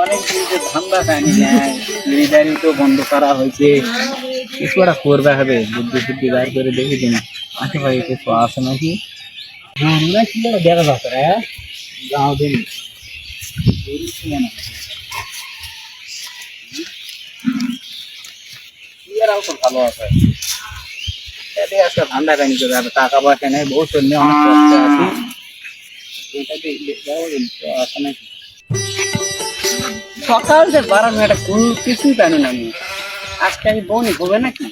অনেক দিন তো ধান্দা খায়নি নাই চুরিদারি তো বন্ধ করা হয়েছে। কিছু একটা করবে হবে, বুদ্ধি বুদ্ধি বার করে দেখি দিন। আশেপাশে কিছু আছে নাকি? আমরা কি করে দেখা যাচ্ছে রে? যাও দিন। এরাও তো ভালো আছে। এতে আজকে ধান্দা খায়নি তো আর টাকা পয়সা নেই বহু চললে অনেক কষ্ট আছে। এটা দিয়ে যাও দিন, তো আছে নাকি? সকাল যে বারো মিনিট কোন কিছুই জানি না আমি। আজকে আমি বউনি হবে নাকি?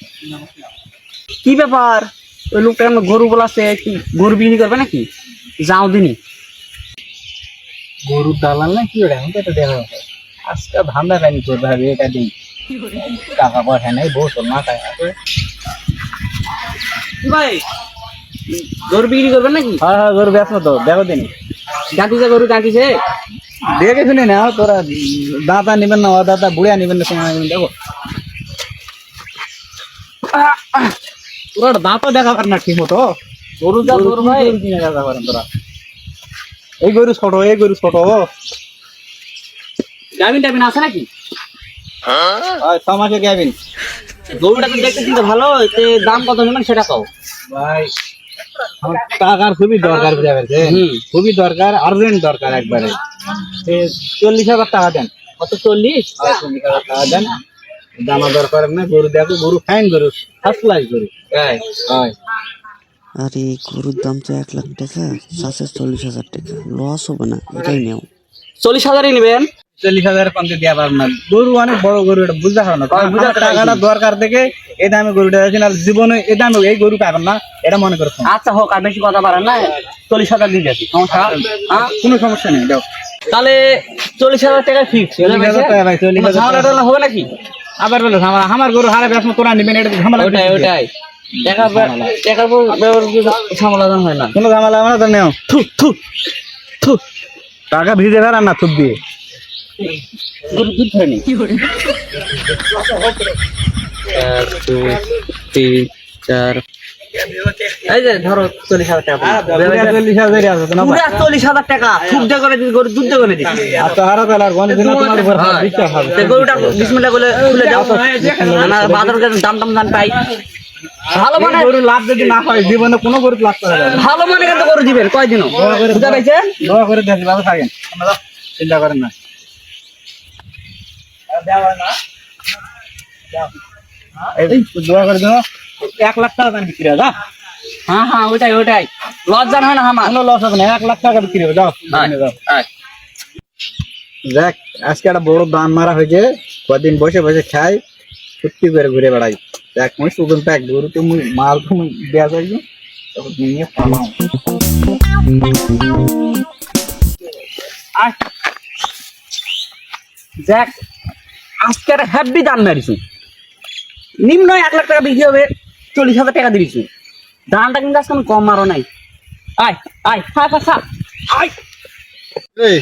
কি ব্যাপার? ওই লোকটা আমরা গরু বলাছে কি গরু বিক্রি করবে নাকি? যাও দিনই গরুর দালাল না কি ওটা? আমি তো এটা দেখা আজকে ধান্দা কানি করতে হবে এটা দিই। টাকা পয়সা নেই বউ তোর মাথায় আছে। ভাই? গরু বিক্রি করবে নাকি? হ্যাঁ হ্যাঁ গরু বেচবো তো দেখো দিন। জাতিছে গরু জাতিছে দেখে শুনে না তোরা দাদা নিবেন না ও দাদা বুড়িয়া নিবেন না সময় নিবেন দেখো। তোরা দাঁতও দেখা পার না ঠিক মতো। গরু যা গরু ভাই দেখা পারেন তোরা। এই গরু ছোট এই গরু ছোট ডাবিন টাবিন আছে নাকি? আর ছ মাসের গ্যাবিন গরুটা তো দেখতে কিন্তু ভালো দাম কত নেবেন সেটা কও। ভাই টাকার খুবই দরকার খুবই দরকার আর্জেন্ট দরকার একবারে। চল্লিশ হাজার টাকা দেন। কত চল্লিশ? চল্লিশ হাজার টাকা দেন। জানা দরকার না গরু দেখো গরু ফাইন গরু ফার্স্ট ক্লাস গরু। হ্যাঁ। আরে গরুর দাম তো এক লাখ টাকা চল্লিশ হাজার টাকা। লস হবে না এটাই নেও। চল্লিশ হাজারই নেবেন? চল্লিশ হাজার কমতে দেওয়া পারব না। গরু অনেক বড় গরু এটা বুঝতে পারো না। হ্যাঁ, টাকাটা দরকার দেখে এই দামে গরুটা আছে না জীবনে এই দামে এই গরু পাবেন না এটা মনে করছ আচ্ছা হোক আর বেশি কথা বাড়ান না চল্লিশ হাজার দিয়ে যাচ্ছি সমস্যা? হ্যাঁ কোনো সমস্যা নেই দাও তাহলে চল্লিশ হাজার টাকা ফিক্স চল্লিশ হাজার হবে নাকি? আবার বলো আমার আমার গরু হারে তোরা নিবেন এটা ঝামেলা ওটাই ওটাই। টাকা টাকার পর সমাধান হয় না। কোনো ঝামেলা হবে না তো নেও। থু থু থু। টাকা ভিজে ফেরান না থুপ দিয়ে। দুধ ধরে নি এক দুই তিন চার। এই যে ধরো চল্লিশ হাজার টাকা চল্লিশ হাজার আছে তো না? পুরা চল্লিশ হাজার টাকা। দুধ করে গরু দুধ করে গরুটা বলে খুলে যাও বাজার দাম দাম পাই। ভালো মানে গরু লাভ যদি না হয় জীবনে কোনো গরু লাভ করা যাবে না। ভালো মানে কিন্তু গরু দিবেন কয় দিনও বুঝতে পাইছেন? দোয়া করে দেখি ভালো থাকেন। চিন্তা করেন না। দোয়া করে দিন এক লাখ টাকা দাম বিক্রি হয় যা হ্যাঁ হ্যাঁ ওটাই ওটাই লজ্জা হয় না আমার? কোনো লস হবে না এক লাখ টাকা বিক্রি হবে যাও। যাও। দেখ আজকে একটা বড় দান মারা হয়েছে। কদিন বসে বসে খাই সত্যি করে ঘুরে বেড়াই। দেখ মুই সুগন প্যাক গরু তো মুই মাল তো মুই দেয়া যাই তখন নিয়ে পালাম। আয়। দেখ আজকে একটা হ্যাপি দাম মারিছি। নিম্ন এক লাখ টাকা বিক্রি হবে চল্লিশ হাজার টাকা দিয়েছি। দামটা কিন্তু আজকে কম মারো নাই। আয় আয় খা খা খা আয়। এই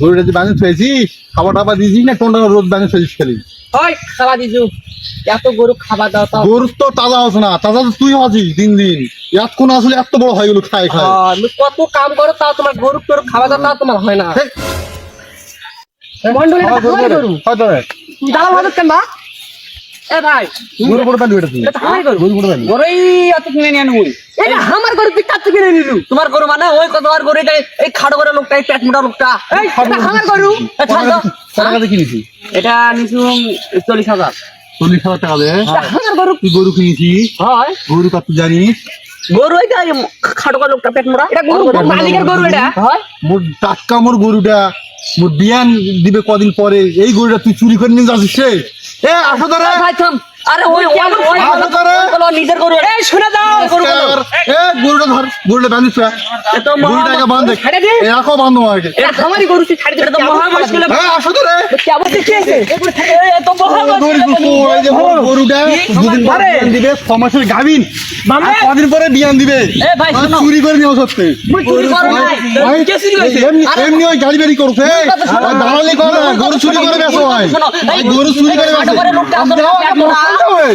গরুটা যে বানিয়ে খাবার টাবার দিয়েছিস না কোনটা রোদ বানিয়ে খালি? ওই খাওয়া দিছু এত গরু খাবার দাও গরু তো তাজা হচ্ছে না তাজা তো তুই হচ্ছিস দিন দিন। এতক্ষণ আসলে এত বড় হয়ে গেল খাই খাই আর কত কাম করো তাও তোমার গরু গরু খাওয়া দাও তাও তোমার হয় না। মন্ডলী গরু। করে। কেন বা এ ভাই। গরু এটা গরু। গরু করে পালি গরুই কিনে নিয়ে আনুন এটা আমার গরু তুই কার কিনে নিলু? তোমার গরু মানে ওই কত আর গরু এটা এই খাড়ো করে লোকটা এই পেট মোটা লোকটা। এই এটা আমার গরু। এ ছাড় দাও। তোর কাছে কিনেছি? এটা নিছু চল্লিশ হাজার। চল্লিশ হাজার টাকা দে এটা আমার গরু। তুই গরু কিনেছিস হয়। গরু কত জানিস? গরু এটা করে লোকটা পেট মোটা। এটা গরু মালিকের গরু। এটা। হয়। মোর টাটকা মোর গরুটা। বিয়ান দিবে কদিন পরে, এই গরুটা তুই চুরি করে নিয়ে যাচ্ছিস সে এ, আসো ধরে ভাই, থাম। আরে ওই নিজের গরু। এই শুনে দাও গরু এ গরুটা ধর গরুটা বাঁধিস গরুটাকে বাঁধো। গরু তুই তো মহা মুশকিল। হ্যাঁ আসো তো রে। কি আছে? এ তো মহা মুশকিল। এই যে গরুটা দুদিন পরে দিবে ছ গাবিন মানে? কদিন পরে বিয়ান দিবে। এ ভাই মানে চুরি করে নিও সত্যি। চুরি ভাই কে চুরি করেছে? এমনি ওই গাড়ি বেরি করছে। দালালি করে গরু চুরি করে বেসো ভাই গরু চুরি করে বেসো হ্যাঁ?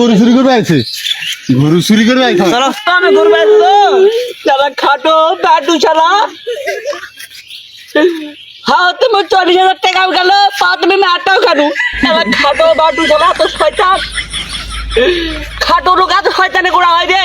গরু চুরি করবে আছে গরু চুরি করবে শালা খাটো ব্যাটু শালা হ্যাঁ তুমি চল্লিশ হাজার টাকা গেল পা তুমি আটটাও খাটু খাটো বাটু শালা তো শয়তান খাটো লোক এত শয়তানে করা হয় রে।